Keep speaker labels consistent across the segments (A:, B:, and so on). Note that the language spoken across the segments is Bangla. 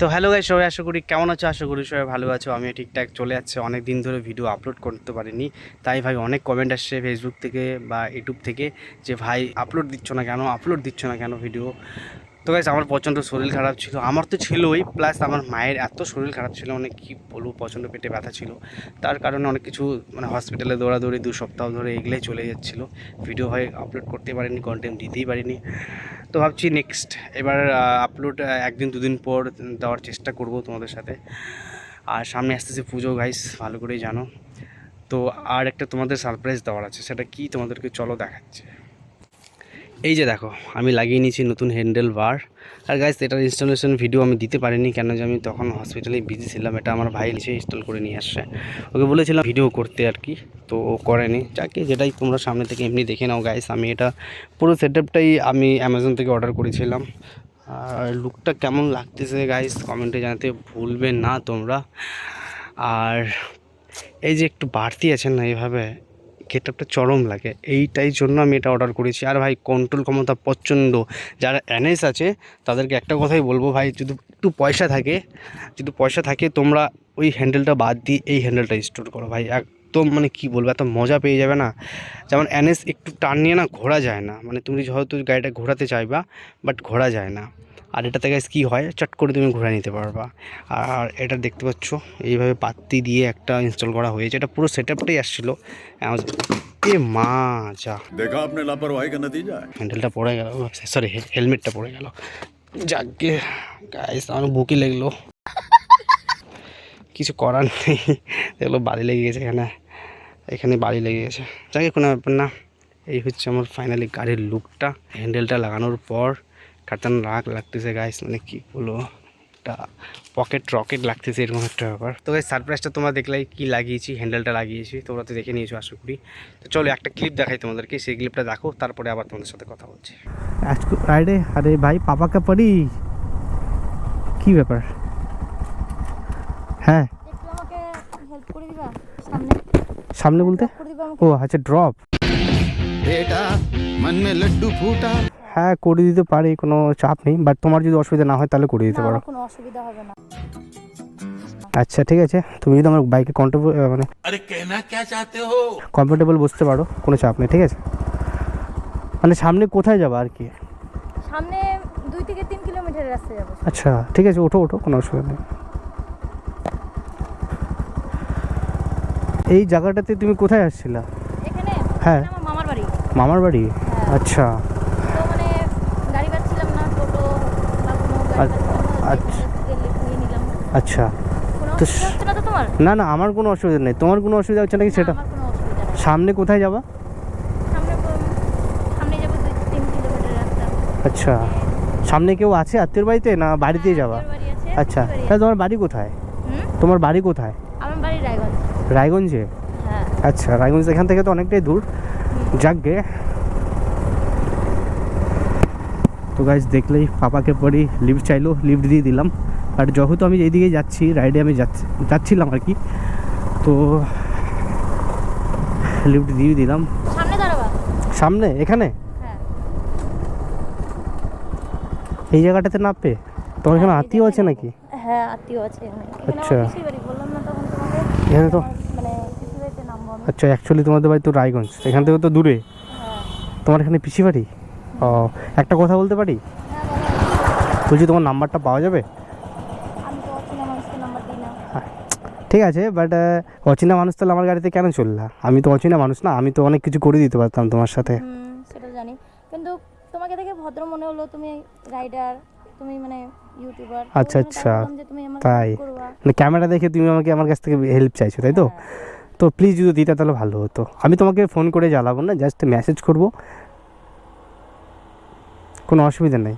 A: তো হ্যালো গাই সবাই আশা করি কেমন আছো? আশা করি সবাই ভালো আছো। আমি ঠিকঠাক চলে যাচ্ছে। অনেক দিন ধরে ভিডিও আপলোড করতে পারিনি। তাই ভাই, অনেক কমেন্ট আসছে ফেসবুক থেকে বা ইউটিউব থেকে যে, ভাই আপলোড দিচ্ছ না কেন? আপলোড দিচ্ছ না কেন ভিডিও তো গাইস আমার প্রচণ্ড শরীর খারাপ ছিল। আমার তো ছিলই প্লাস আমার মায়ের এত শরীর খারাপ ছিল মানে কী বলব, প্রচণ্ড পেটে ব্যথা ছিল। তার কারণে অনেক কিছু মানে হসপিটালে দৌড়াদৌড়ি দু সপ্তাহ ধরে এগুলোই চলে যাচ্ছিল। ভিডিও হয় আপলোড করতে পারিনি কন্টেন্ট দিতেই পারিনি। তো ভাবছি নেক্সট এবার আপলোড একদিন দুদিন পর দেওয়ার চেষ্টা করব তোমাদের সাথে। আর সামনে আসতেছে পুজো গাইস ভালো করেই জানো। তো আর একটা তোমাদের সারপ্রাইজ দেওয়ার আছে, সেটা কি তোমাদেরকে চলো দেখাচ্ছে। এই যে দেখো, আমি লাগিয়ে নিয়েছি নতুন হ্যান্ডেল বার আর গাইস এটার ইনস্টলেশন ভিডিও আমি দিতে পারিনি, কেন যে আমি তখন হসপিটালে বিজি ছিলাম, এটা আমার ভাই নিচে ইনস্টল করে নিয়ে আসছে। ওকে বলেছিলাম ভিডিও করতে আর কি, তো ও করেনি। যাকে যেটাই তোমরা সামনে থেকে এমনি দেখে নাও গাইস আমি এটা পুরো সেটআপটাই আমি অ্যামাজন থেকে অর্ডার করেছিলাম। আর লুকটা কেমন লাগতেছে গাইস কমেন্টে জানাতে ভুলবে না তোমরা। আর এই যে একটু বাড়তি আছেন না এইভাবে গেটআপটা চরম লাগে। এইটাই জন্য আমি এটা অর্ডার করেছি। আর ভাই কন্ট্রোল ক্ষমতা প্রচণ্ড। যারা এনএস আছে, তাদেরকে একটা কথাই বলব ভাই, যদি একটু পয়সা থাকে, যদি পয়সা থাকে, তোমরা ওই হ্যান্ডেলটা বাদ দিয়ে এই হ্যান্ডেলটা স্টোর করো ভাই। একদম মানে কি বলব, এত মজা পেয়ে যাবে না। যেমন এনএস একটু টান নিয়ে না, ঘোরা যায় না। মানে তুমি হয়তো গাড়িটা ঘোরাতে চাইবা বাট ঘোরা যায় না। আর এটাতে গাছ কী হয়? চট করে তুমি ঘুরে নিতে পারবা। আর এটা দেখতে পাচ্ছ এইভাবে পাত্তি দিয়ে একটা ইনস্টল করা হয়েছে। এটা পুরো সেট আপটাই আসছিল এ মা যা।
B: দেখা কেন দিয়ে যায়
A: হ্যান্ডেলটা পড়ে গেল। সরি হেলমেটটা পড়ে গেল। যাকে গাইস আমার বুকি লাগল। কিছু করার নেই। দেখল বাড়ি লেগে গেছে এখানে। এখানে বাড়ি লেগে গেছে। যাকে কোনো ব্যাপার না। এই হচ্ছে আমার ফাইনালি গাড়ির লুকটা হ্যান্ডেলটা লাগানোর পর কাটান রাগ লাগতেছে গাইস মানে কী বলো একটা পকেট রকেট লাগতেছে এরকম একটা ব্যাপার। তো এই সারপ্রাইজটা তোমরা দেখলে কি লাগিয়েছি হ্যান্ডেলটা লাগিয়েছি তোমরা তো দেখে নিয়েছো আশা করি। তো চলো একটা ক্লিপ দেখাই তোমাদেরকে সেই ক্লিপটা দেখো তারপরে আবার তোমাদের সাথে কথা বলছি।
C: আজকে আরে আরে ভাই পাপা কাপড়ি কি ব্যাপার? হ্যাঁ।
D: সামনে?
C: বলতে? ও আচ্ছা ড্রপ
E: বেটা মন মে লড্ডু ফুটা
C: হ্যাঁ করে দিতে পারি কোনো চাপ নেই। বাট তোমার যদি অসুবিধা না হয় তাহলে করে দিতে পারো।
D: কোনো অসুবিধা হবে না।
C: আচ্ছা ঠিক আছে। তুমি যদি আমার বাইকে কন্ট্রোল মানে
B: আরে কেনা কে চাইতে হো?
C: কমফোর্টেবল বসতে পারো কোনো চাপ নেই ঠিক আছে? মানে সামনে কোথায় যাবা আর কি?
D: সামনে থেকে কিলোমিটার রাস্তা
C: আচ্ছা ঠিক আছে ওঠো ওঠো কোনো অসুবিধা নেই। এই জায়গাটাতে তুমি কোথায় আসছিলা?
D: এখানে?
C: হ্যাঁ।
D: মামার বাড়ি।
C: মামার বাড়ি?
D: হ্যাঁ।
C: আচ্ছা।
D: তো না
C: তো
D: না
C: না আমার কোনো অসুবিধা নেই। তোমার কোনো অসুবিধা হচ্ছে নাকি সেটা? সামনে কোথায় যাবা?
D: যাব
C: আচ্ছা। সামনে কেউ আছে আত্মীয় বাড়িতে না বাড়িতেই যাবা?
D: বাড়ি আছে
C: আচ্ছা। তাহলে তোমার বাড়ি কোথায়? তোমার বাড়ি কোথায়?
D: আমার বাড়ি রায়গঞ্জ।
C: রায়গঞ্জে?
D: হ্যাঁ।
C: আচ্ছা রায়গঞ্জ এখান থেকে তো অনেকটাই দূর। যাকগে তো গাইজ দেখলেই পাপাকে পড়ি লিফট চাইলো লিফট দিয়ে দিলাম। বাট যেহেতু আমি এই এইদিকে যাচ্ছি রাইডে আমি যাচ্ছি যাচ্ছিলাম আর কি তো লিফট দিয়ে দিলাম।
D: সামনে
C: এখানে?
D: হ্যাঁ।
C: এই জায়গাটাতে নামবে তোমার এখানে
D: হ্যাঁ,
C: আত্মীয় আছে নাকি?
D: হ্যাঁ আছে এখানে। এখানে
C: আচ্ছা। এখানে তো
D: মানে
C: আচ্ছা অ্যাকচুয়ালি তোমাদের বাড়ি তো রায়গঞ্জ এখান থেকে তো দূরে।
D: হ্যাঁ।
C: তোমার এখানে পিসি বাড়ি ও একটা কথা বলতে পারি?
D: হ্যাঁ
C: বলছি তোমার নাম্বারটা পাওয়া যাবে?
D: না।
C: ঠিক আছে বাট অচেনা মানুষ তাহলে আমার গাড়িতে কেন চললা? আমি তো অচেনা মানুষ না আমি তো অনেক কিছু করে দিতে পারতাম তোমার সাথে।
D: সেটা জানি। কিন্তু তোমাকে দেখে ভদ্র মনে হলো তুমি রাইডার তুমি মানে ইউটিউবার
C: আচ্ছা, আচ্ছা।
D: তুমি আমাকে
C: তাই। মানে ক্যামেরা দেখে তুমি আমাকে আমার কাছ থেকে হেল্প চাইছো তাই তো?
D: হ্যাঁ।
C: তো প্লিজ যদি দিতে তাহলে ভালো হতো। আমি তোমাকে ফোন করে জ্বালাবো না জাস্ট মেসেজ করব। কোনো অসুবিধা নেই।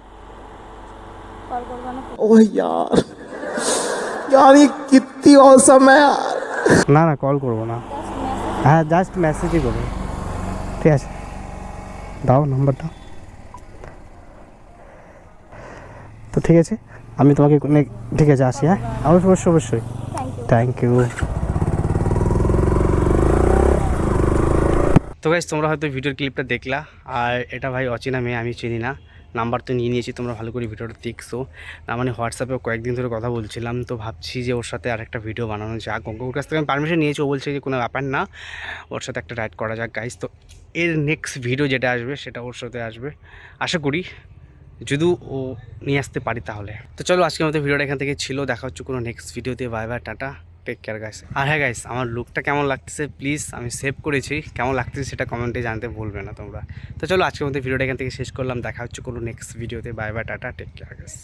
D: না
C: না কল করব না। হ্যাঁ জাস্ট মেসেজই করব ঠিক আছে। দাও নাম্বারটা তো ঠিক আছে আমি তোমাকে ঠিক আছে আসি হ্যাঁ? অবশ্যই অবশ্যই
D: থ্যাংক ইউ
A: তো ভাই তোমরা হয়তো ভিডিওর ক্লিপটা দেখলা আর এটা ভাই অচেনা মেয়ে আমি চিনি না। নাম্বার তো নিয়ে নিয়েছি, তোমরা ভালো করে ভিডিওটা দেখছ। না মানে হোয়াটসঅ্যাপে কয়েকদিন ধরে কথা বলছিলাম, তো ভাবছি যে ওর সাথে আরেকটা ভিডিও বানানো যাক। ওর কাছ থেকে আমি পারমিশন নিয়েছি, ও বলছে যে কোনো ব্যাপার না, ওর সাথে একটা রাইড করা যাক গাইস তো এর নেক্সট ভিডিও যেটা আসবে, সেটা ওর সাথে আসবে। আশা করি যদি ও নিয়ে আসতে পারি তাহলে। তো চলো, আজকের মতো ভিডিওটা এখান থেকে ছিল, দেখা হচ্ছে কোনো নেক্সট ভিডিওতে bye bye tata. Take care guys আর হ্যাঁ গাইস আমার লুকটা কেমন লাগতেছে? প্লিজ আমি সেভ করেছি। কেমন লাগতেছে সেটা কমেন্টে জানতে ভুলবে না তোমরা। তো চলো, আজকের মধ্যে ভিডিওটা এখান থেকে শেষ করলাম। দেখা হচ্ছে কোনো নেক্সট ভিডিওতে bye bye tata. Take care guys